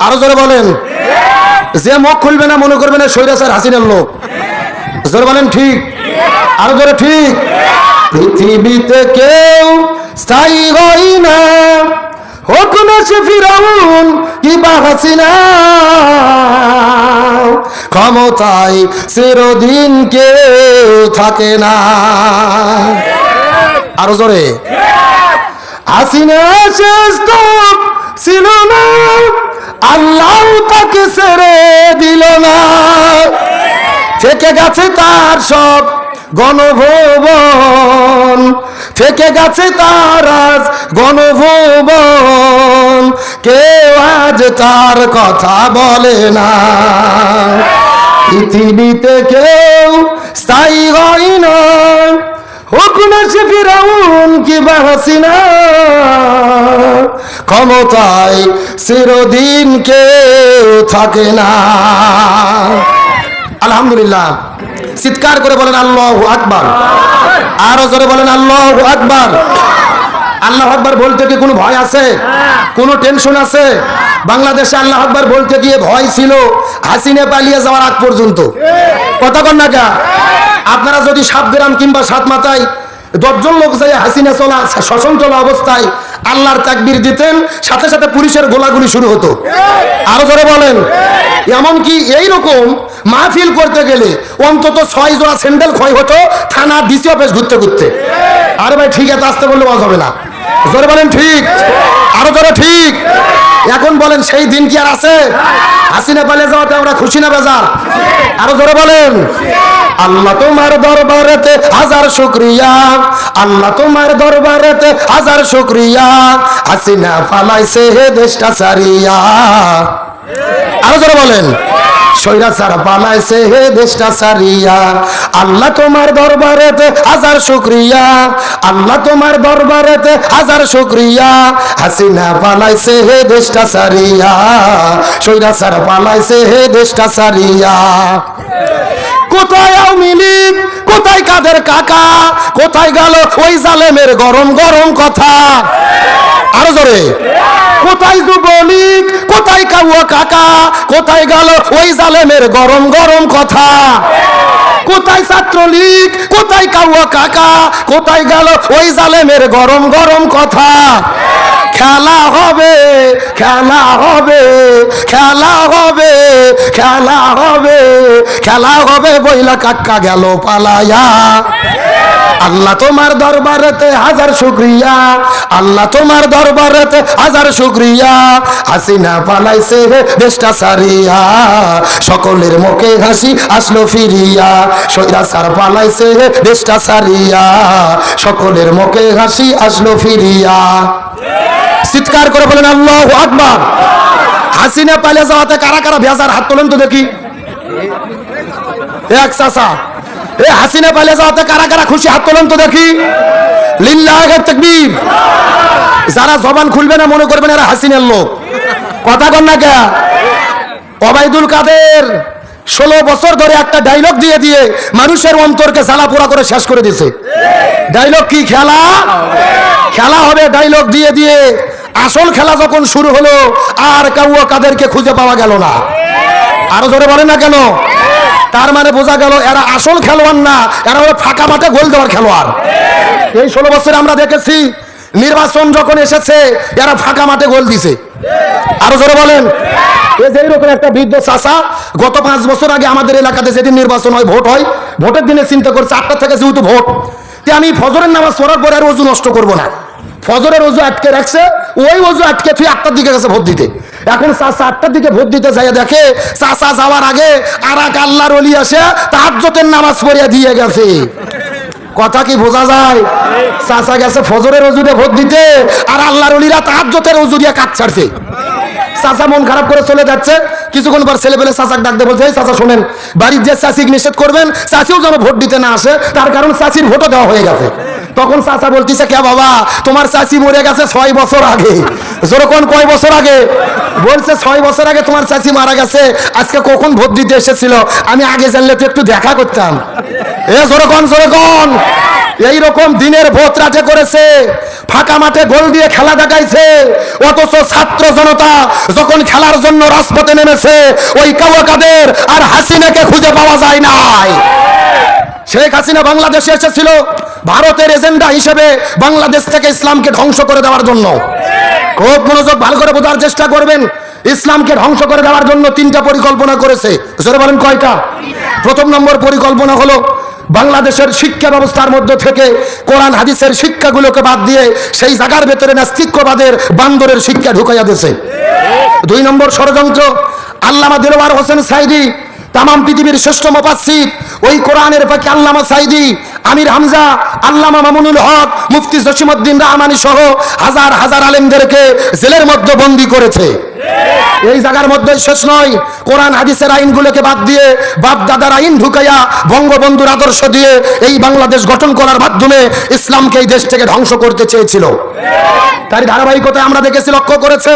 আরও জোরে বলেন। যে মুখ খুলবে না, মনে করবে না সৈরাচার হাসিনার লোক। জোরে বলেন ঠিক। আরও জোরে ঠিক। পৃথিবীতে কেউ স্থায়ী হয় না। হোক না সে ফিরাউন কিবা হাসিনা? ক্ষমতায় চিরদিন কেউ থাকে না। আরও জোরে। হাসিনা শেষ ছিল না। আল্লাহ তাকে ছেড়ে দিল না। থেকে গেছে তার সব গণভবন। থেকে গেছে তার আজ গণভবন। কেউ আজ তার কথা বলে না। পৃথিবীতে কেউ স্থায়ী হয় না। হোক সে ফিরাউন কি হাসিনা ক্ষমতায় চিরদিন কেউ থাকে না। আলহামদুলিল্লাহ। চিৎকার করে বলেন আল্লাহ আকবার। আরও জোরে বলেন আল্লাহ আকবার। আল্লাহ আকবার বলতে কি কোনো ভয় আছে? কোনো টেনশন আছে? বাংলাদেশে আল্লাহ আকবার বলতে গিয়ে ভয় ছিল হাসিনে পালিয়ে যাওয়ার আগ পর্যন্ত। কথা কন না কা? আপনারা যদি সাত গ্রাম কিংবা সাত মাথায় দশজন লোক যাই হাসিনা চলা শশন চলা অবস্থায় আল্লাহর তাকবির দিতেন, সাথে সাথে পুলিশের গোলাগুলি শুরু হতো। আরও ধরে বলেন। এমনকি এইরকম মাহফিল করতে গেলে অন্তত ছয় জোড়া স্যান্ডেল ক্ষয় হতো, থানা ডিসি অফিস ঘুরতে ঘুরতে। আরে ভাই, ঠিক আছে, আসতে বললে বাজ হবে না। জোরে বলেন ঠিক। আরও জোরে ঠিক। এখন বলেন সেই দিন কি আর আছে? হাসিনা পালিয়ে যাওয়াতে আমরা খুশি না বেজার? আরও জোরে বলেন। আল্লাহ তোমার দরবারেতে হাজার শুক্রিয়া। আল্লাহ তোমার দরবারেতে হাজার শুক্রিয়া। হাসিনা পালাইছে হে দেশটা সারিয়া আরও জোরে বলেন। হে দেশটা সারিয়া আল্লাহ তোমার দরবারেতে হাজার শুক্রিয়া। আল্লাহ তোমার দরবারেতে হাজার শুক্রিয়া। হাসিনা পালাইছে হে দেশটা সারিয়া সৈরা সারা পালাইছে হে দেশটা সারিয়া কোথায় আওয়ামী লীগ? কোথায় কাদের কাকা? কোথায় গেল ওই জালেমের গরম গরম কথা? আরও জোরে। কোথায় যুবলীগ? কোথায় কাউয়া কাকা? কোথায় গেল ওই জালেমের গরম গরম কথা? কোথায় ছাত্রলীগ? কোথায় কাউয়া কাকা? কোথায় গেল ওই জালেমের গরম গরম কথা? খেলা হবে খেলা হবে খেলা হবে খেলা হবে খেলা হবে, বইলা কাক্কা গেল পালায়া আল্লাহ তোমার দরবারেতে হাজার শুক্রিয়া, আল্লাহ তোমার দরবারেতে হাজার শুক্রিয়া। হাসিনা পালাইছে হে দেশটা সারিয়া সকলের মুখে হাসি আসলো ফিরিয়া। সৈরা সার পালাইছে হে দেশটা সারিয়া সকলের মুখে হাসি আসলো ফিরিয়া। চিৎকার করে বলেন, আল্লাহ আকবার। হাসিনা পালিয়ে যাওয়াতে কারা কারা ভেজার হাত তোলেন তো দেখি? এক চাষা এ হাসিনা পালিয়ে যাওয়াতে কারা কারা খুশি হাত তোলেন তো দেখি? যারা জবান খুলবে না মনে করবেন এরা হাসিনের লোক। কথা কন না কে? অবাইদুল কাদের ষোলো বছর ধরে একটা ডায়লগ দিয়ে দিয়ে মানুষের অন্তরকে পোড়া করে শেষ করে দিছে ডায়লগ কি, খেলা? খেলা হবে ডায়লগ দিয়ে দিয়ে আসল খেলা যখন শুরু হলো, আর কাউ কাদেরকে খুঁজে পাওয়া গেল না। আরও জোরে বলে না কেন? তার মানে বোঝা গেল এরা আসল খেলোয়াড় না, এরা হলো ফাঁকা মাঠে গোল দেওয়ার খেলোয়াড়। এই ষোলো বছরে আমরা দেখেছি, নির্বাচন যখন এসেছে, এরা ফাঁকা মাঠে গোল দিছে। আরও জোরে বলেন। এই যে এরকম একটা বৃদ্ধ চাষা গত পাঁচ বছর আগে আমাদের এলাকাতে যেদিন নির্বাচন হয়, ভোট হয়, ভোটের দিনে চিন্তা করছে, আটটা থেকে যেহেতু ভোট, তে আমি ফজরের নামাজ পড়ার পরে আর অজু নষ্ট করব না। ফজরের অজু আটকে রাখছে, ওই অজু আটকে তুই আটটার দিকে গেছে ভোট দিতে। এখন চাষা আটটার দিকে ভোট দিতে যাই দেখে চাষা যাওয়ার আগে আর এক আল্লাহর অলি আসে তাহাজ্জতের নামাজ পড়িয়া দিয়ে গেছে। কথা কি বোঝা যায়? চাচা গেছে ফজরের অজুরে ভোট দিতে, আর আল্লাহর অলিরা তাহাজ্জতের অজু দিয়ে কাজ ছাড়ছে। চাচা মন খারাপ করে চলে যাচ্ছে। কিছুক্ষণ পর ছেলে পেলে চাচাক ডাকতে বলছে, এই চাচা, শোনেন, বাড়ির যে চাষিক নিষেধ করবেন চাষিও যেন ভোট দিতে না আসে, তার কারণ চাষির ভোটও দেওয়া হয়ে গেছে। তখন চাচা বলতেছে, কে বাবা, তোমার চাচি মরে গেছে ছয় বছর আগে। যেরকম কয় বছর আগে? বলছে, ছয় বছর আগে তোমার চাচি মারা গেছে, আজকে কখন ভোট দিতে এসেছিল? আমি আগে জানলে তো একটু দেখা করতাম। এ জোরকন জোরকন এইরকম দিনের ভোট রাজে করেছে, ফাঁকা মাঠে গোল দিয়ে খেলা দেখাইছে, অথচ ছাত্র জনতা যখন খেলার জন্য রাজপথে নেমেছে, ওই কাওয়া কাদের আর হাসিনাকে খুঁজে পাওয়া যায় নাই। শেখ হাসিনা বাংলাদেশে এসেছিল ভারতের এজেন্ডা হিসেবে বাংলাদেশ থেকে ইসলামকে ধ্বংস করে দেওয়ার জন্য। খুব মনোযোগ ভালো করে বোঝার চেষ্টা করবেন। ইসলামকে ধ্বংস করে দেওয়ার জন্য তিনটা পরিকল্পনা করেছে। বলেন কয়টা? প্রথম নম্বর পরিকল্পনা হলো বাংলাদেশের শিক্ষা ব্যবস্থার মধ্যে থেকে কোরআন, হাদিসের শিক্ষাগুলোকে বাদ দিয়ে সেই জায়গার ভেতরে নাস্তিক্যবাদের বান্দরের শিক্ষা ঢুকাইয়া দিয়েছে। দুই নম্বর ষড়যন্ত্র, আল্লামা দিলওয়ার হোসেন সাইদি তাম পৃথিবীর শ্রেষ্ঠ মোপাসিদ ওই কোরআনের পাখি আল্লামা সাইদি, আমির হামজা, আল্লামা মামুনুল হক, মুফতি জসিমউদ্দিন রাহমানি সহ হাজার হাজার আলেমদেরকে জেলের মধ্যে বন্দী করেছে। এই জায়গার মধ্যে শেষ নয়। কোরআন, হাদিসের আইনগুলোকে বাদ দিয়ে বাপ দাদার আইন ঢুকাইয়া বঙ্গবন্ধুর আদর্শ দিয়ে এই বাংলাদেশ গঠন করার মাধ্যমে ইসলামকে এই দেশ থেকে ধ্বংস করতে চেয়েছিল। তার ধারাবাহিকতায় আমরা দেখেছি, লক্ষ্য করেছে,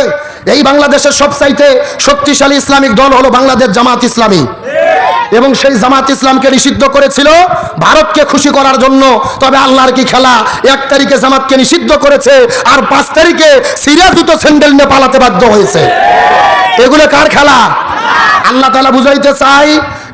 এই বাংলাদেশের সবচাইতে শক্তিশালী ইসলামিক দল হলো বাংলাদেশ জামাত ইসলামী। এবং সেই জামাত ইসলামকে নিষিদ্ধ করেছিল ভারতকে খুশি করার জন্য। তবে আল্লাহর কি খেলা? এক তারিখে জামাতকে নিষিদ্ধ করেছে আর পাঁচ তারিখে সিরিয়া দুটো স্যান্ডেল নিয়ে পালাতে বাধ্য হয়েছে। এগুলো কার খেলা? আল্লাহ তালা বুঝাইতে চাই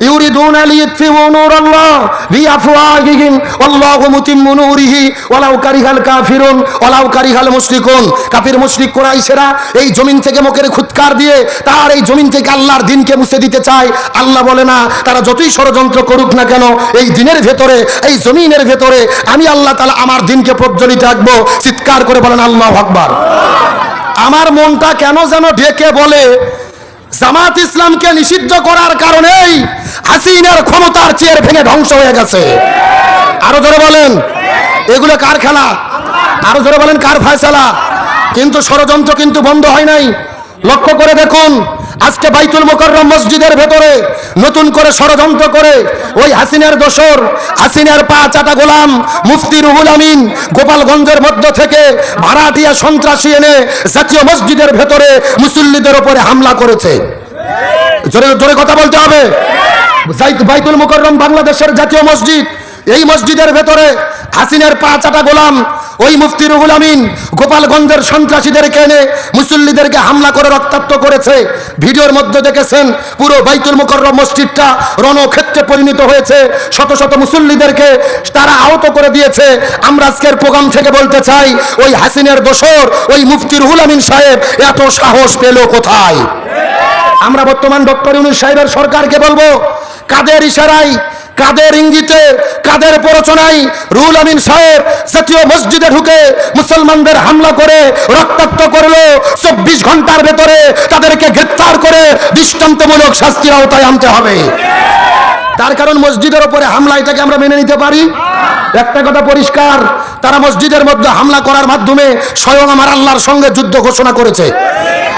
ইউরিদুন লিইতফিউ নূরাল্লাহ বিআফওয়াহিহিম ওয়াল্লাহু মুতিম্মু নূরিহি ওয়ালাউ কারিহাল কাফিরুন ওয়ালাউ কারিহাল মুশরিকুন কাফির মুশরিক কুরাইশেরা এই জমিন থেকে মুখের খুৎকার দিয়ে তার এই জমিন থেকে আল্লাহর দিনকে মুছে দিতে চায়। আল্লাহ বলে না, তারা যতই ষড়যন্ত্র করুক না কেন, এই দিনের ভেতরে, এই জমিনের ভেতরে আমি আল্লাহ তাআলা আমার দিনকে প্রজ্বলিত রাখব। চিৎকার করে বলেন, আল্লাহু আকবার। আমার মনটা কেন যেন ডেকে বলে, জামাত ইসলামকে নিষিদ্ধ করার কারণেই হাসিনার ক্ষমতার চেয়ার ভেঙে ধ্বংস হয়ে গেছে। আরও ধরে বলেন, এগুলো কার খেলা? আরও ধরে বলেন, কার ফয়সালা? কিন্তু ষড়যন্ত্র কিন্তু বন্ধ হয় নাই। লক্ষ্য করে দেখুন, আজকে বাইতুল মোকররম মসজিদের ভেতরে নতুন করে ষড়যন্ত্র করে ওই হাসিনার দোসর, হাসিনার পা চাটা গোলাম, মুফতি রুহুল আমিন গোপালগঞ্জের মধ্য থেকে ভাড়াটিয়া সন্ত্রাসী এনে জাতীয় মসজিদের ভেতরে মুসল্লিদের ওপরে হামলা করেছে। জোরে জোরে কথা বলতে হবে। বাইতুল মুকররম বাংলাদেশের জাতীয় মসজিদ। এই মসজিদের ভেতরে হাসিনের পা চাটা গোলাম, ওই মুফতি রুহুল আমিন গোপালগঞ্জের সন্ত্রাসীদেরকে এনে মুসল্লিদেরকে হামলা করে রক্তাক্ত করেছে। ভিডিওর মধ্যে দেখেছেন, পুরো বাইতুল মুকররম মসজিদটা রণক্ষেত্রে পরিণত হয়েছে। শত শত মুসল্লিদেরকে তারা আহত করে দিয়েছে। আমরা আজকের প্রোগ্রাম থেকে বলতে চাই, ওই হাসিনের দোসর ওই মুফতি রুহুল আমিন সাহেব, এত সাহস পেল কোথায়? আমরা বর্তমান ডক্টর ইউনুস সাহেবের সরকারকে বলব, কাদের ইশারায়, কাদের ইঙ্গিতে, কাদের প্ররোচনায় রুল আমিন সাহেব জাতীয় মসজিদে ঢুকে মুসলমানদের হামলা করে, রক্তাক্ত করল, চব্বিশ ঘণ্টার ভেতরে তাদেরকে গ্রেপ্তার করে দৃষ্টান্তমূলক শাস্তির আওতায় আনতে হবে। তার কারণ মসজিদের উপরে হামলা, এটাকে আমরা মেনে নিতে পারি। একটা কথা পরিষ্কার, তারা মসজিদের মধ্যে হামলা করার মাধ্যমে স্বয়ং আমার আল্লাহর সঙ্গে যুদ্ধ ঘোষণা করেছে।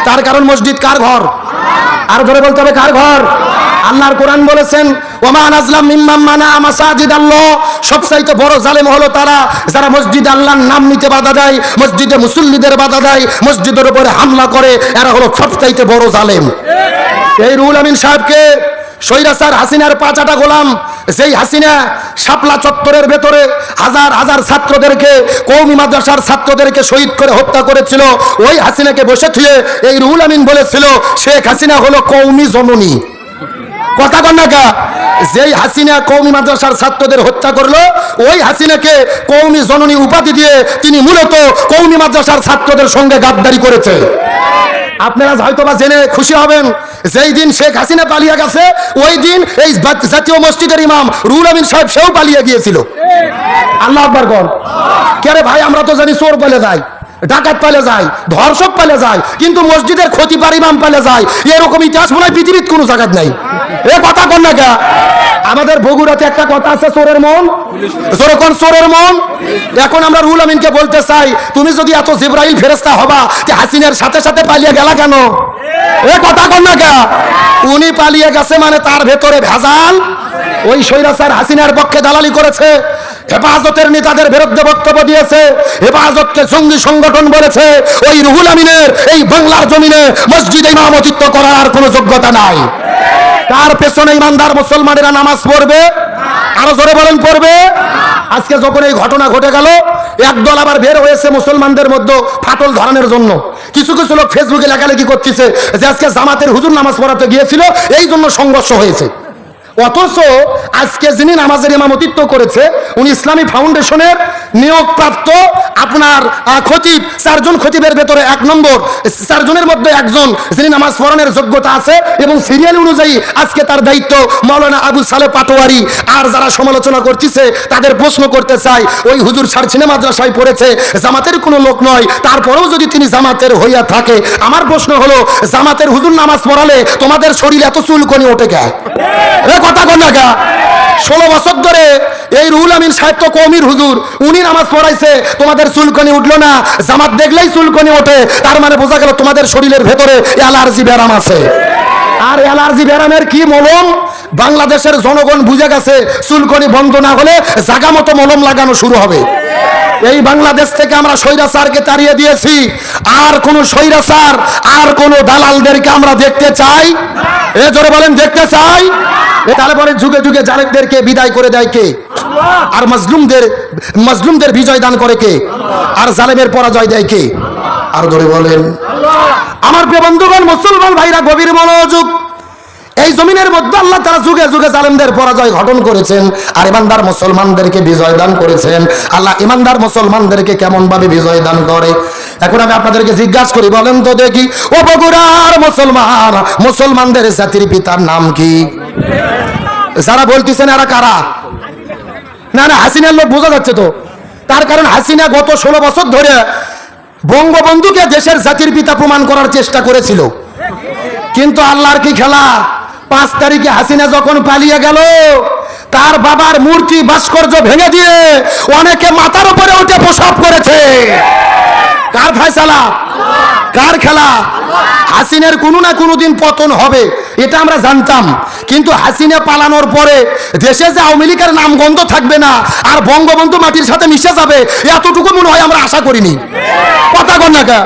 তার কারণ মসজিদ কার ঘর? আর ধরে বলতে হবে কার ঘর? আল্লাহর কোরআন বলেছেন ওমান আজলাম মিম্মাম মানা মাসাজিদ আল্লাহ সবচাইতে বড় জালেম হলো তারা, যারা মসজিদ আল্লাহর নাম নিতে বাধা দেয়, মসজিদে মুসল্লিদের বাধা দেয়, মসজিদের উপরে হামলা করে, এরা হলো সবচাইতে বড় জালেম। এই রুল আমিন সাহেবকে সৈরাসার হাসিনার পাঁচাটা গোলাম সেই হাসিনা শাপলা চত্বরের ভেতরে হাজার হাজার ছাত্রদেরকে কৌমি মাদ্রাসার ছাত্রদেরকে শহীদ করে হত্যা করেছিল, ওই হাসিনাকে বসে থুয়ে এই রুহুল আমিন বলেছিল, শেখ হাসিনা হলো কৌমি জননী। কথা কন্যাকা যেই হাসিনা কৌমি মাদ্রাসার ছাত্রদের হত্যা করল, ওই হাসিনাকে কৌমি জননী উপাধি দিয়ে তিনি মূলত কৌমি মাদ্রাসার ছাত্রদের সঙ্গে গাদ্দারি করেছে। আপনারা হয়তো বা জেনে খুশি হবেন যেই দিন শেখ হাসিনা পালিয়ে গেছে ওই দিন এই জাতীয় মসজিদের ইমাম রুল আমিন সাহেব সেও পালিয়ে গিয়েছিল। আল্লাহ আকবর কে রে ভাই আমরা তো জানি চোর বলে যায়। ডাকাত পালে যায়, ধর্ষক পালে যায়, কিন্তু মসজিদের ক্ষতি ইমাম পালে যায়। এরকম ইতিহাস মনে হয় পৃথিবীর কোনো জায়গাত নাই। এ কথা কর না আমাদের বগুড়াতে একটা কথা আছে, চোরের মন। যেরকম চোরের মন? এখন আমরা রুল আমিনকে বলতে চাই, তুমি যদি এত জিব্রাইল ফেরেস্তা হবা যে হাসিনের সাথে সাথে পালিয়ে গেলা কেন? এ কথা কর না উনি পালিয়ে গেছে মানে তার ভেতরে ভেজাল। ওই সৈরাসার হাসিনার পক্ষে দালালি করেছে। হেফাজতের নেতাদের বিরুদ্ধে বক্তব্য দিয়েছে। হেফাজতকে জঙ্গি সংগঠন বলেছে। ওই রুহুল আমিনের, এই বাংলার জমিনে মসজিদে ইমামতিত্ব করার আর কোনো যোগ্যতা নাই। তার পেছনে ইমানদার মুসলমানেরা নামাজ পড়বে। আরও জোরে বলেন, পড়বে। আজকে যখন এই ঘটনা ঘটে গেল, একদল আবার বের হয়েছে মুসলমানদের মধ্যে ফাটল ধরানোর জন্য। কিছু কিছু লোক ফেসবুকে লেখালেখি করতেছে যে আজকে জামাতের হুজুর নামাজ পড়াতে গিয়েছিল এই জন্য সংঘর্ষ হয়েছে। অথচ আজকে যিনি নামাজের ইমামতিত্ব করেছে, উনি ইসলামী ফাউন্ডেশনের নিয়োগপ্রাপ্ত আপনার খতিব, চারজন খতিবের ভেতরে এক নম্বর। চারজনের মধ্যে একজন যিনি নামাজ পড়ানোর যোগ্যতা আছে এবং সিরিয়াল অনুযায়ী আজকে তার দায়িত্ব মৌলানা আবু সালে পাটোয়ারি। আর যারা সমালোচনা করতেছে, তাদের প্রশ্ন করতে চাই, ওই হুজুর সারছিনে মাদ্রাসায় পড়েছে, জামাতের কোনো লোক নয়, তারপরেও যদি তিনি জামাতের হইয়া থাকে, আমার প্রশ্ন হলো, জামাতের হুজুর নামাজ পড়ালে তোমাদের শরীর এত চুলকনি ওঠে এ কথা কন না গা। ষোলো বছর ধরে এই রুহুল আমিন সাহেব তো কমির হুজুর। উনি নামাজ পড়াইছে, তোমাদের চুলকনি উঠল না। জামাত দেখলেই চুলকনি ওঠে। তার মানে বোঝা গেল তোমাদের শরীরের ভেতরে অ্যালার্জি ব্যারাম আছে। আর অ্যালার্জি ব্যারামের কি মলম? বাংলাদেশের জনগণ বুঝে গেছে, চুলকনি বন্ধ না হলে জাগা মতো মলম লাগানো শুরু হবে। এই বাংলাদেশ থেকে আমরা স্বৈরাচারকে তাড়িয়ে দিয়েছি। আর কোন স্বৈরাচার, আর কোন দালালদেরকে আমরা দেখতে চাই? এ জোরে বলেন, দেখতে চাই? তাহলে বলেন যুগে যুগে জালেমদেরকে বিদায় করে দেয় কে? আর মজলুমদের মজলুমদের বিজয় দান করে কে? আর জালেমের পরাজয় দেয় কে? আর ধরে বলেন। আমার বন্ধুগণ, মুসলমান ভাইরা, গভীর মনোযোগ। এই জমিনের মধ্যে আল্লাহ তারা যুগে যুগে জালেমদের পরাজয় ঘটন করেছেন আর ইমানদার মুসলমানদেরকে বিজয় দান করেছেন। আল্লাহ ইমানদার মুসলমানদেরকে কেমন ভাবে বিজয় দান করে? এখন আমি আপনাদেরকে জিজ্ঞাসা করি, বলেন তো দেখি। ও বগুড়ার মুসলমান, মুসলমানদের জাতির পিতার নাম কি? যারা বলতেছেন এরা কারা? না না, হাসিনার লোক বোঝা যাচ্ছে তো। তার কারণ হাসিনা গত ষোলো বছর ধরে বঙ্গবন্ধুকে দেশের জাতির পিতা প্রমাণ করার চেষ্টা করেছিল। কিন্তু আল্লাহর কি খেলা? পাঁচ তারিখে হাসিনা যখন পালিয়ে গেল, তার বাবার মূর্তি ভাস্কর্য ভেঙে দিয়ে অনেকে মাথার উপরে উঠে প্রসাব করেছে। কার ফয়সালা? কার খেলা? হাসিনের কোনো না কোনো দিন পতন হবে। এটা আমরা জানতাম। কিন্তু হাসিনা পালানোর পরে দেশে যে আওয়ামী লীগের নাম গন্ধ থাকবে না, আর বঙ্গবন্ধু মাটির সাথে মিশে যাবে, এতটুকু মনে হয় আমরা আশা করিনি। কথা কন না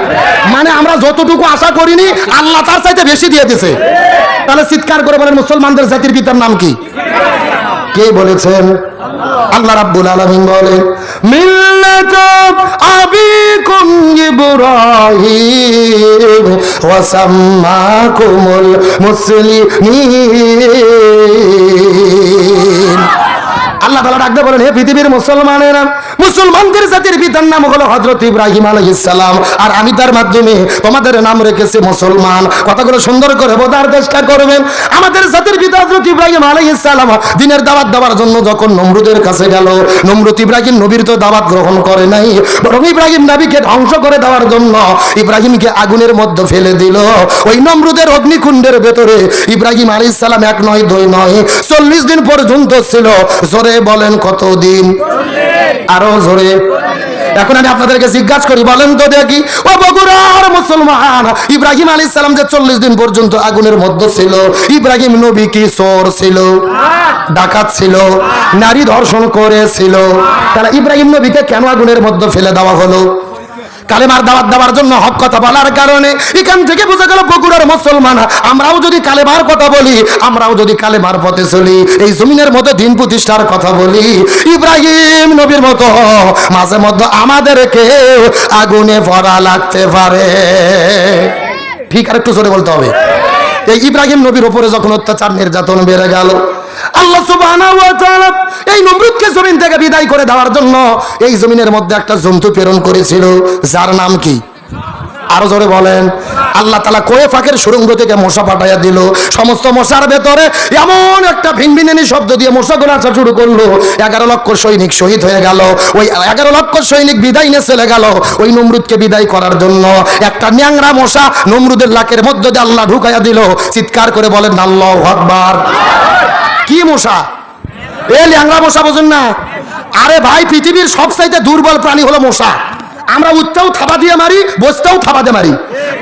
মানে আমরা যতটুকু আশা করিনি, আল্লাহ তার চাইতে বেশি দিয়ে দিছে তাহলে চিৎকার করে বলেন, মুসলমানদের জাতির পিতার নাম কি? কে বলেছেন? আল্লাহ রাব্বুল আলামিন বলে মিল্লাত আবিকুম ইব্রাহিম ওয়া সাম্মাকুমুল মুসলিমিন। আল্লাহ তাআলা ডাকতে বলেন, হে পৃথিবীর মুসলমানেরা, মুসলমানদের জাতির পিতার নাম হলো হযরত ইব্রাহিম আলাইহিস সালাম। আর আমি তার মাধ্যমে তোমাদের নাম রেখেছি মুসলমান। কথাগুলো সুন্দর করে বোঝার চেষ্টা করবেন। আমাদের জাতির পিতা হযরত ইব্রাহিম আলাইহিস সালাম দিনের দাওয়াত দেওয়ার জন্য যখন নমরুদের কাছে গেল, নমরুদ ইব্রাহিম নবীর তো দাওয়াত গ্রহণ করে নাই, বরং ইব্রাহিম নবীকে ধ্বংস করে দেওয়ার জন্য ইব্রাহিমকে আগুনের মধ্যে ফেলে দিল। ওই নমরুদের অগ্নিকুণ্ডের ভেতরে ইব্রাহিম আলাইহিস সালাম এক নয়, দুই নয়, চল্লিশ দিন পর্যন্ত ছিল। জোরে বলেন কতদিন? আরও জোরে। এখন আমি আপনাদেরকে জিজ্ঞাসা করি, বলেন তো দেখি। ও বগুড়ার মুসলমান, ইব্রাহিম আলী সালাম যে চল্লিশ দিন পর্যন্ত আগুনের মধ্যে ছিল, ইব্রাহিম নবী কি সর ছিল? ডাকাত ছিল, নারী ধর্ষণ করেছিল। তারা ইব্রাহিম নবীকে কেন আগুনের মধ্যে ফেলে দেওয়া হলো? কালেমার দাওয়াত দেওয়ার জন্য হক কথা বলার কারণে এখান থেকে বোঝা গেল বগুড়ার মুসলমান। আমরাও যদি কালেমার কথা বলি, আমরাও যদি কালেমার পথে চলি, এই জমিনের মতো দিন প্রতিষ্ঠার কথা বলি। ইব্রাহিম নবীর মতো, মাঝে মধ্যে আমাদেরকে আগুনে ভরা লাগতে পারে। ঠিক আর একটু জোরে বলতে হবে। এই ইব্রাহিম নবীর উপরে যখন অত্যাচার, নির্যাতন বেড়ে গেল, আল্লাহ এই নমরুদকে জমিন থেকে বিদায় করে দেওয়ার জন্য এই জমিনের মধ্যে একটা জন্তু প্রেরণ করেছিল, যার নাম কি? আরও জোরে বলেন। আল্লাহ তালা কোয়ে ফাঁকের সুরঙ্গ থেকে মশা পাঠাইয়া দিল। সমস্ত মশার ভেতরে এমন একটা ভিনভিনানি শব্দ দিয়ে মশাগুলো আসা শুরু করল। এগারো লক্ষ সৈনিক শহীদ হয়ে গেল। ওই এগারো লক্ষ সৈনিক বিদায় নিয়ে চলে গেল ওই নমরুদকে বিদায় করার জন্য। একটা ন্যাংরা মশা নমরুদের লাকের মধ্যে দিয়ে আল্লাহ ঢুকাইয়া দিল। চিৎকার করে বলেন, আল্লাহ আকবার। কি মশা? এ ল্যাংরা মশা বোঝেন না। আরে ভাই, পৃথিবীর সবচাইতে দুর্বল প্রাণী হলো মশা। আমরা উঠতেও থাবা দিয়ে মারি, বসতেও থাবা দিয়ে মারি।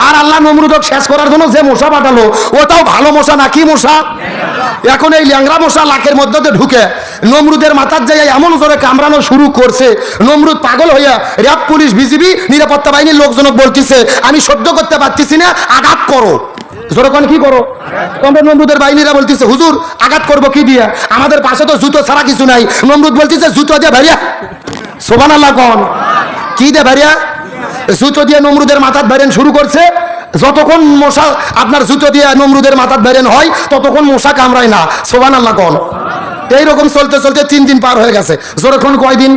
আর আল্লাহ নমরুদক শেষ করার জন্য যে মশা পাঠালো, ওটাও ভালো মশা না কি মশা? এখন এই ল্যাংরা মশা লাখের মধ্যে ঢুকে। নমরুদের মাথার জায়গায় এমন জোরে কামড়ানো শুরু করছে, নমরুদ পাগল হইয়া র্যাব পুলিশ বিজিবি নিরাপত্তা বাহিনীর লোকজনক বলতেছে, আমি সহ্য করতে পারতেছি না, আঘাত করো। যখন কি করো? তোমরা নমরুদের বাহিনীরা বলতেছে, হুজুর, আঘাত করব কি দিয়ে? আমাদের পাশে তো জুতো ছাড়া কিছু নাই। নমরুদ বলতেছে, জুতো দিয়ে ভাইয়া। সোবান আল্লাহ কন। কি দিয়ে ভারিয়া জুতো দিয়ে নমরুদের মাথার বেরেন শুরু করছে। যতক্ষণ মশা আপনার জুতো দিয়ে নমরুদের মাথার বেরেন হয়, ততক্ষণ মশা কামড়ায় না। সোবান আল্লাহ কন। এইরকম চলতে চলতে তিন দিন পার হয়ে গেছে। যতক্ষণ কয়দিন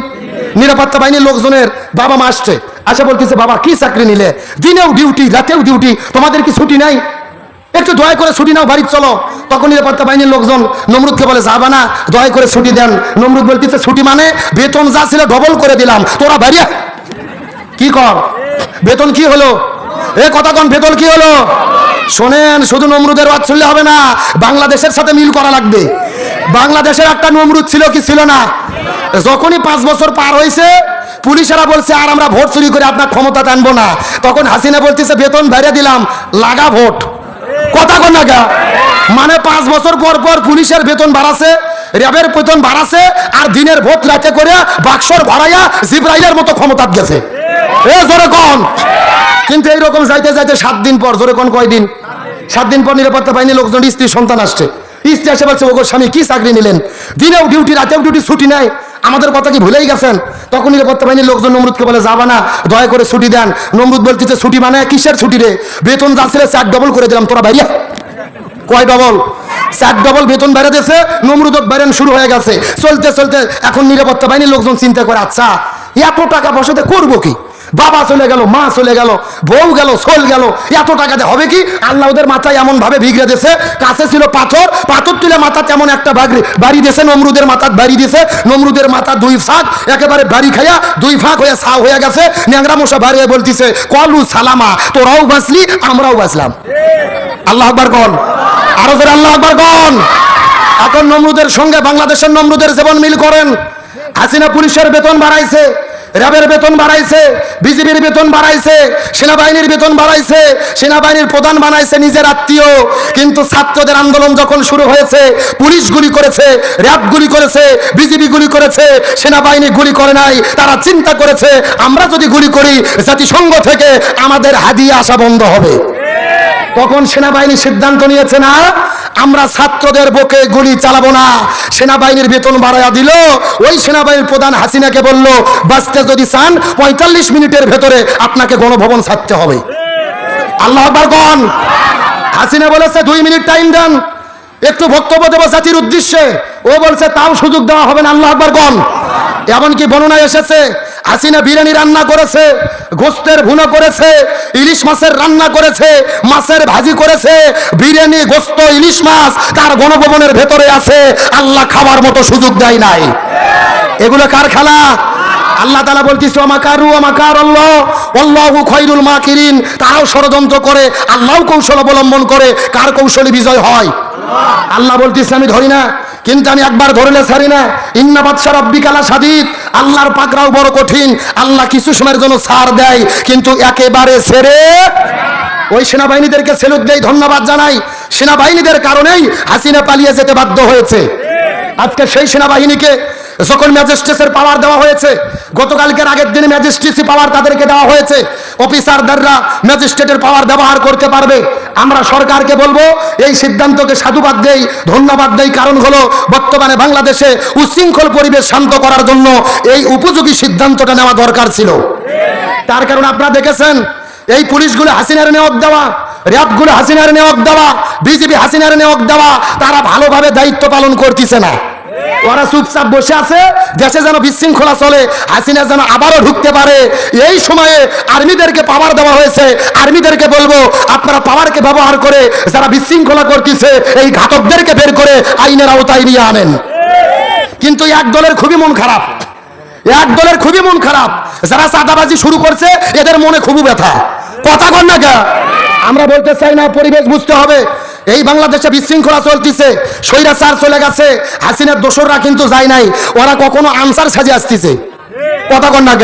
নিরাপত্তা বাহিনীর লোকজনের বাবা মা আসছে। আসে বলতেছে, বাবা, কি চাকরি নিলে? দিনেও ডিউটি রাতেও ডিউটি তোমাদের কি ছুটি নাই? একটু দয়া করে ছুটি নাও বাড়ি চলো। তখন নিরাপত্তা বাহিনীর লোকজন নমরুদকে বলে, যাবা না, দয়া করে ছুটি দেন। নমরুদ বলতেছে, ছুটি মানে বেতন যা ছিল ডবল করে দিলাম। তোরা বাড়িয়া কি কর? বেতন কি হলো? এ কথা কোন বেতন কি হলো? শোনেন, শুধু নমরুদের বাদ শুনলে হবে না, বাংলাদেশের সাথে মিল করা লাগবে। বাংলাদেশের একটা নমরুদ ছিল কি ছিল না? যখনই পাঁচ বছর পার হয়েছে পুলিশেরা বলছে, আর আমরা ভোট চুরি করে আপনার ক্ষমতা টানবো না। তখন হাসিনা বলতেছে, বেতন বেড়ে দিলাম, লাগা ভোট। কথা কোন না মানে পাঁচ বছর পর পর পুলিশের বেতন বাড়াছে, র্যাবের বেতন বাড়াছে, আর দিনের ভোট রাতে করে বাক্সর ভাড়াইয়া জিব্রাইলের মতো ক্ষমতা গেছে। কিন্তু এইরকম যাইতে যাইতে সাত দিন পর, জোরে কোন কয়দিন সাত দিন পর নিরাপত্তা বাহিনী লোকজন, স্ত্রী, সন্তান আসছে। স্ত্রী এসে বলছে, ওগো স্বামী, কি চাকরি নিলেন? দিনেও ডিউটি রাতেও ডিউটি ছুটি আমাদের কথা কি ভুলেই গেছেন? তখন নিরাপত্তা বাহিনীর লোকজন, নমরুদকে বলে, যাবা না, দয়া করে ছুটি দেন। নমরুদ বলতেছে, ছুটি মানে কিসের ছুটি রে? বেতন যা ছিল চার ডবল করে দিলাম, তোরা বাইরিয়া কয় ডবল চার ডবল বেতন বেড়ে দিয়েছে নমরুদক বেরেন শুরু হয়ে গেছে। চলতে চলতে এখন নিরাপত্তা বাহিনীর লোকজন চিন্তা করে আচ্ছা এত টাকা পয়সাতে করব কি? বাবা চলে গেল, মা চলে গেল, বউ গেল সোল গেল। এত টাকাতে হবে কি? আল্লাহ ওদের মাথায় এমন ভাবে ভিগড়ে দিয়েছে। কাছে ছিল পাথর পাথর তুলে মাথা তেমন একটা বাগড়ি। বাড়ি দিয়েছে, নমরুদের মাথার বাড়ি দিয়েছে। নমরুদের মাথা দুই ফাঁক একেবারে বাড়ি খাইয়া দুই ফাঁক হয়ে সা হয়ে গেছে। ন্যাংরা মশা বাড়িয়ে বলতিছে, কলু সালামা, তোরাও বাঁচলি, আমরাও বাঁচলাম। আল্লাহ আকবার কন। আরও জোরে আল্লাহ আকবার কন। এখন নমরুদের সঙ্গে বাংলাদেশের নমরুদের জীবন মিল করেন। হাসিনা পুলিশের বেতন বাড়াইছে। র্যাবের বেতন বাড়াইছে বিজেপির বেতন বাড়াইছে, সেনাবাহিনীর বেতন বাড়াইছে, সেনাবাহিনীর প্রধান বানাইছে নিজের আত্মীয়। কিন্তু ছাত্রদের আন্দোলন যখন শুরু হয়েছে, পুলিশ গুলি করেছে, র্যাব গুলি করেছে বিজেপি গুলি করেছে, সেনাবাহিনী গুলি করে নাই, তারা চিন্তা করেছে, আমরা যদি গুলি করি, জাতিসংঘ থেকে আমাদের হাদিয়ে আসা বন্ধ হবে। তখন সেনাবাহিনী সিদ্ধান্ত নিয়েছে, না আমরা ছাত্রদের বুকে গুলি চালাবো না। সেনাবাহিনীর বেতন বাড়াইয়া দিল। ওই সেনাবাহিনীর প্রধান হাসিনাকে বলল, বাঁচতে যদি চান, পঁয়তাল্লিশ মিনিটের ভেতরে আপনাকে গণভবন ছাড়তে হবে। আল্লাহ গন হাসিনা বলেছে, দুই মিনিট টাইম দেন। একটু বক্তব্য দেবো জাতির উদ্দেশ্যে। ও বলছে, তাও সুযোগ দেওয়া হবে না। আল্লাহ আকবার গন এমনকি বর্ণনায় এসেছে হাসিনা বিরিয়ানি রান্না করেছে, গোস্তের ভুনো করেছে, ইলিশ মাছের রান্না করেছে, মাছের ভাজি করেছে, বিরিয়ানি, গোস্ত, ইলিশ মাছ তার গণভবনের ভেতরে আছে, আল্লাহ খাবার মতো সুযোগ দেয় নাই। এগুলো কার খেলা? আল্লাহ তালা বলতেছে আমাকারু আমাকার আল্লাহ আল্লাহু খৈরুল মা কিরিন তারাও ষড়যন্ত্র করে আল্লাহ কৌশল অবলম্বন করে, কার কৌশলী বিজয় হয়? আল্লাহ বলতেছে, আমি ধরি না, কিন্তু আমি একবার ধরলে ছাড়ি না। ইন্না বাদশা রব্বি কালা সাদিদ আল্লাহর পাকরাও বড় কঠিন, আল্লাহ কিছু সময়ের জন্য ছাড় দেয়, কিন্তু একেবারে ছেড়ে ওই সেনাবাহিনীদেরকে সেলুট দেয়। ধন্যবাদ জানাই। সেনাবাহিনীদের কারণেই হাসিনা পালিয়ে যেতে বাধ্য হয়েছে। আজকে সেই সেনাবাহিনীকে যখন ম্যাজিস্ট্রেসের পাওয়ার দেওয়া হয়েছে গতকালকের আগের দিনে ম্যাজিস্ট্রেসি পাওয়ার তাদেরকে দেওয়া হয়েছে। অফিসারদাররা ম্যাজিস্ট্রেটের পাওয়ার ব্যবহার করতে পারবে। আমরা সরকারকে বলব, এই সিদ্ধান্তকে সাধুবাদ দেই, ধন্যবাদ দেই। কারণ হলো, বর্তমানে বাংলাদেশে উচ্ছৃঙ্খল পরিবেশ শান্ত করার জন্য এই উপযোগী সিদ্ধান্তটা নেওয়া দরকার ছিল। তার কারণ আপনারা দেখেছেন, এই পুলিশগুলো হাসিনার নিয়োগ দেওয়া, র্যাবগুলো হাসিনার নিয়োগ দেওয়া বিজেপি হাসিনার নিয়োগ দেওয়া, তারা ভালোভাবে দায়িত্ব পালন করতেছে না। ওরা চুপচাপ বসে আছে, দেশে যেন বিশৃঙ্খলা চলে, হাসিনা যেন আবারও ঢুকতে পারে। এই সময়ে আর্মিদেরকে পাওয়ার দেওয়া হয়েছে। আর্মিদেরকে বলব, আপনারা পাওয়ারকে ব্যবহার করে যারা বিশৃঙ্খলা করতেছে, এই ঘাতকদেরকে বের করে আইনের আওতায় নিয়ে আনেন। কিন্তু এক দলের খুবই মন খারাপ। এক দলের খুবই মন খারাপ। যারা চাঁদাবাজি শুরু করছে, এদের মনে খুবই ব্যথা। কথা কর না আমরা বলতে চাই না, পরিবেশ বুঝতে হবে। এই বাংলাদেশে বিশৃঙ্খলা চলতেছে স্বৈরাচার চলে গেছে, হাসিনার দোসররা কিন্তু যায় নাই, ওরা কখনো আনসার সাজে আসতেছে। কথা কর না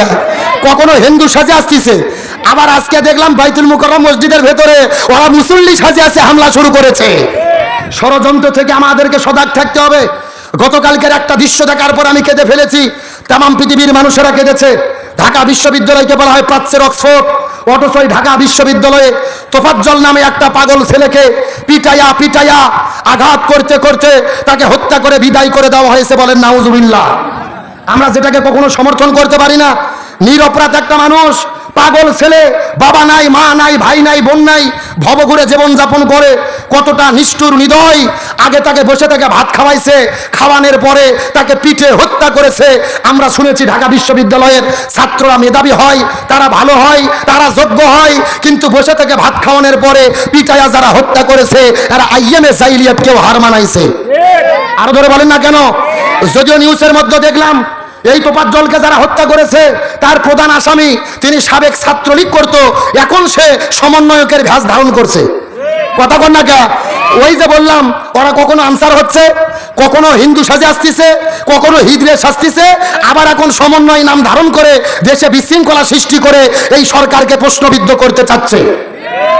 কখনো হিন্দু সাজে আসতেছে। আবার আজকে দেখলাম বাইতুল মুকররম মসজিদের ভেতরে ওরা মুসল্লি সাজে আসে, হামলা শুরু করেছে। ষড়যন্ত্র থেকে আমাদেরকে সজাগ থাকতে হবে। গতকালকের একটা দৃশ্য দেখার পর আমি কেঁদে ফেলেছি। তামাম পৃথিবীর মানুষেরা কেঁদেছে। ঢাকা বিশ্ববিদ্যালয়কে বলা হয় প্রাচ্যের অক্সফোর্ড। এই ঢাকা বিশ্ববিদ্যালয়ে তোফাজ্জল নামে একটা পাগল ছেলেকে পিটাইয়া পিটাইয়া আঘাত করতে করতে তাকে হত্যা করে বিদায় করে দেওয়া হয়েছে বলেন নাউজুবিল্লাহ। আমরা যেটাকে কখনো সমর্থন করতে পারি না। নিরপরাধ একটা মানুষ, পাগল ছেলে, বাবা নাই, মা নাই, ভাই নাই, বোন নাই, ভবঘুরে জীবনযাপন করে কতটা নিষ্ঠুর হৃদয় আগে তাকে বসে থেকে ভাত খাওয়াইছে, খাওয়ানোর পরে তাকে পিঠে হত্যা করেছে। আমরা শুনেছি ঢাকা বিশ্ববিদ্যালয়ের ছাত্ররা মেধাবী হয়, তারা ভালো হয়, তারা যোগ্য হয়, কিন্তু বসে থেকে ভাত খাওয়ানোর পরে পিটাইয়া যারা হত্যা করেছে এরা আইএমএ সাইলিয়াতকেও হার মানাইছে। আরও ধরে বলেন না কেন? যদিও নিউজের মধ্যে দেখলাম, এই তোপাজ্জলকে যারা হত্যা করেছে, তার প্রধান আসামি, তিনি সাবেক ছাত্রলীগ করত, এখন সে সমন্বয়কের ভ্যাস ধারণ করছে। কথা কন না কে? ওই যে বললাম, ওরা কখনো আনসার হচ্ছে, কখনো হিন্দু সাজে আসতেছে, কখনো হিদরে সাজতেছে, আবার এখন সমন্বয় নাম ধারণ করে দেশে বিশৃঙ্খলা সৃষ্টি করে এই সরকারকে প্রশ্নবিদ্ধ করতে চাচ্ছে।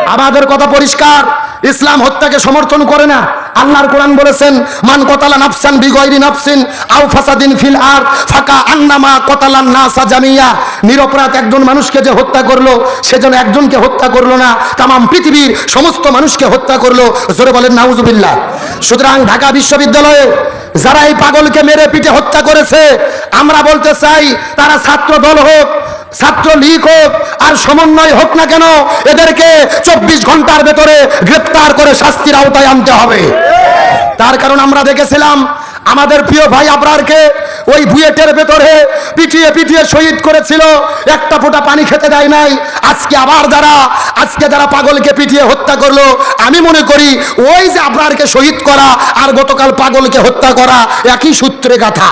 আমাদের কথা পরিষ্কার, ইসলাম হত্যাকে সমর্থন করে না। আল্লাহর কোরআন বলেছেন, মান কতালা নাফসান বিগয়রি নাফসিন আও ফাসাদিন ফিল আর ফাকা আন্নামা কতালান নাসা জামিয়া। নিরপরাধ একজন মানুষকে যে হত্যা করল সেজন্য একজনকে হত্যা করল না, তামাম পৃথিবীর সমস্ত মানুষকে হত্যা করল। জোরে বলেন, নাউজুবিল্লাহ সুতরাং ঢাকা বিশ্ববিদ্যালয়ে যারা এই পাগলকে মেরে পিটে হত্যা করেছে, আমরা বলতে চাই, তারা ছাত্র দল হোক ছাত্র লীগ হোক আর সমন্বয় হোক না কেন, এদেরকে চব্বিশ ঘণ্টার ভেতরে গ্রেপ্তার করে শাস্তির আওতায় আনতে হবে। তার কারণ আমরা দেখেছিলাম, আমাদের প্রিয় ভাই আবরারকে ওই বুয়েটের ভেতরে পিটিয়ে পিটিয়ে শহীদ করেছিল, একটা ফোঁটা পানি খেতে দেয় নাই। আজকে আবার যারা, আজকে যারা পাগলকে পিটিয়ে হত্যা করল, আমি মনে করি ওই যে আবরারকে শহীদ করা আর গতকাল পাগলকে হত্যা করা একই সূত্রে গাথা।